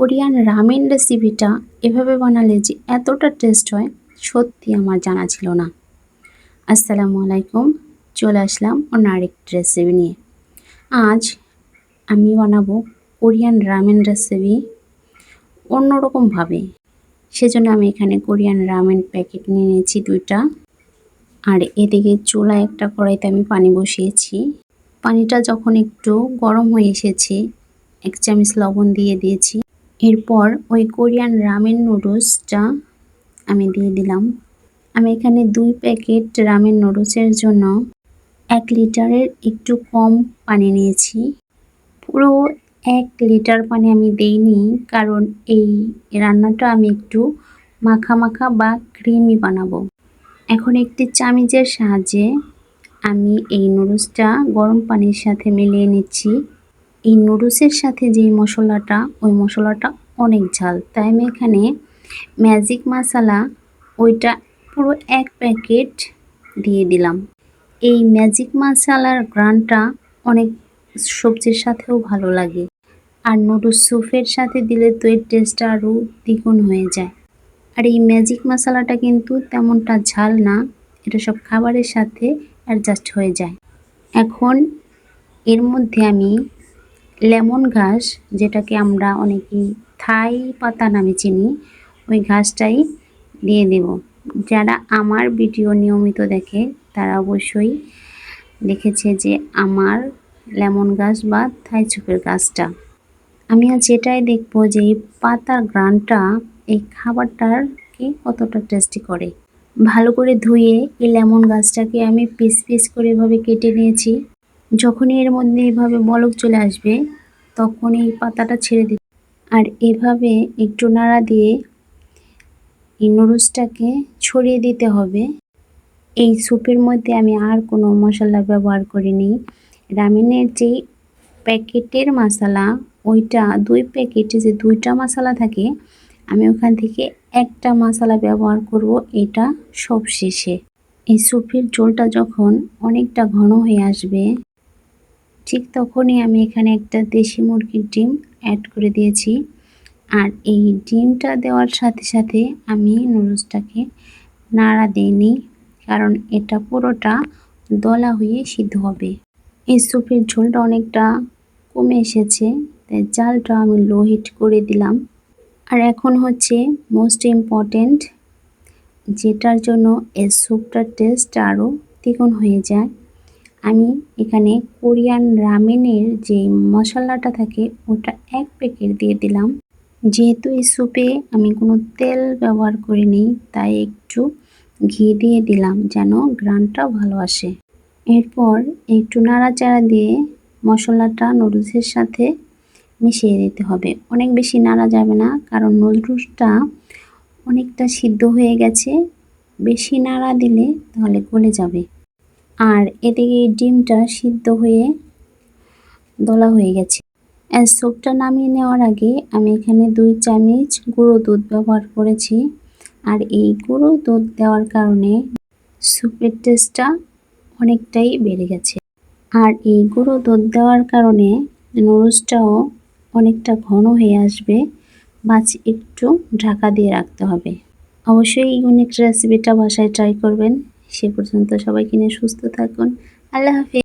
Korean ramen রেসিপিটা এভাবে বানালে যে এতটা টেস্ট হয়, সত্যি আমার জানা ছিল না। আসসালামু আলাইকুম, চলে আসলাম অন্য আরেকটি রেসিপি নিয়ে। আজ আমি বানাবো কোরিয়ান রামেন রেসিপি অন্যরকমভাবে। সেজন্য আমি এখানে কোরিয়ান রামেন প্যাকেট নিয়ে নিয়েছি দুইটা। আর এদিকে চুলা একটা কড়াইতে আমি পানি বসিয়েছি। পানিটা যখন একটু গরম হয়ে এসেছে, এক চামচ লবণ দিয়ে দিয়েছি। এরপর ওই কোরিয়ান রামেন নুডলসটা আমি দিয়ে দিলাম। আমি এখানে দুই প্যাকেট রামেন নুডলসের জন্য এক লিটারের একটু কম পানি নিয়েছি। পুরো এক লিটার পানি আমি দেইনি, কারণ এই রান্নাটা আমি একটু মাখা মাখা বা ক্রিমি বানাবো। এখন একটি চামিচের সাহায্যে আমি এই নুডলসটা গরম পানির সাথে মিলিয়ে নিচ্ছি। এই নুডলসের সাথে যেই মশলাটা, ওই মশলাটা অনেক ঝাল। তাই আমি এখানে ম্যাজিক মশলা ওইটা পুরো এক প্যাকেট দিয়ে দিলাম। এই ম্যাজিক মশলার গ্রানটা অনেক সবজির সাথেও ভালো লাগে। আর নুডলস স্যুপের সাথে দিলে তো এর টেস্টটা আরও দ্বিগুণ হয়ে যায়। আর এই ম্যাজিক মশলাটা কিন্তু তেমনটা ঝাল না, এটা সব খাবারের সাথে অ্যাডজাস্ট হয়ে যায়। এখন এর মধ্যে আমি লেমন ঘাস, যেটাকে আমরা অনেকেই থাই পাতা নামে চিনি, ওই ঘাসটাই দিয়ে দেব। যারা আমার ভিডিও নিয়মিত দেখে, তারা অবশ্যই দেখেছে যে আমার লেমন গাছ বা থাই চুপের গাছটা আমি আজ এটাই দেখব যে এই পাতার গ্রানটা এই খাবারটাকে কতটা টেস্টি করে। ভালো করে ধুয়ে এই লেমন গাছটাকে আমি পিস পিস করে এভাবে কেটে নিয়েছি। যখনই এর মধ্যে এভাবে বলক চলে আসবে তখন এই পাতাটা ছেড়ে দিই আর এভাবে একটু নাড়া দিয়ে এই নুডলসটাকে ছড়িয়ে দিতে হবে। এই স্যুপের মধ্যে আমি আর কোনো মশলা ব্যবহার করিনি। রামেনের যেই প্যাকেটের মশলা, ওইটা দুই প্যাকেটে যে দুইটা মশলা থাকে, আমি ওখান থেকে একটা মশলা ব্যবহার করব, এটা সব শেষে এই স্যুপের ঝোলটা যখন অনেকটা ঘন হয়ে আসবে ঠিক তখনই আমি এখানে একটা দেশি মুরগির ডিম অ্যাড করে দিয়েছি। আর এই ডিমটা দেওয়ার সাথে সাথে আমি নুডলসটাকে নাড়া দিইনি কারণ এটা পুরোটা দলা হয়ে সিদ্ধ হবে। এই স্যুপের ঝোলটা অনেকটা কমে এসেছে, তাই জালটা আমি লো হিট করে দিলাম। আর এখন হচ্ছে মোস্ট ইম্পর্টেন্ট যেটার জন্য এই স্যুপটার টেস্ট আরও দ্বিগুণ হয়ে যায়। আমি এখানে কোরিয়ান রামেনের যে মশলাটা থাকে, ওটা এক প্যাকেট দিয়ে দিলাম। যেহেতু এই স্যুপে আমি কোনো তেল ব্যবহার করিনি, তাই একটু ঘি দিয়ে দিলাম যেন গ্রানটা ভালো আসে। এরপর একটু নাড়াচাড়া দিয়ে মশলাটা নুডলসের সাথে মিশিয়ে দিতে হবে। অনেক বেশি নাড়া যাবে না, কারণ নুডলসটা অনেকটা সিদ্ধ হয়ে গেছে। বেশি নাড়া দিলে তাহলে গলে যাবে। আর এদিকে ডিমটা সিদ্ধ হয়ে দলা হয়ে গেছে। স্যুপটা নামিয়ে নেওয়ার আগে আমি এখানে দুই চামচ গুঁড়ো দুধ ব্যবহার করেছি। আর এই গুঁড়ো দুধ দেওয়ার কারণে স্যুপের টেস্টটা অনেকটাই বেড়ে গেছে। আর এই গুঁড়ো দুধ দেওয়ার কারণে নুডলসটাও অনেকটা ঘন হয়ে আসবে। মাছ একটু ঢাকা দিয়ে রাখতে হবে। অবশ্যই ইউনিক রেসিপিটা বাসায় ট্রাই করবেন। সে পর্যন্ত সবাইকে নিয়ে সুস্থ থাকুন। আল্লাহ হাফিজ।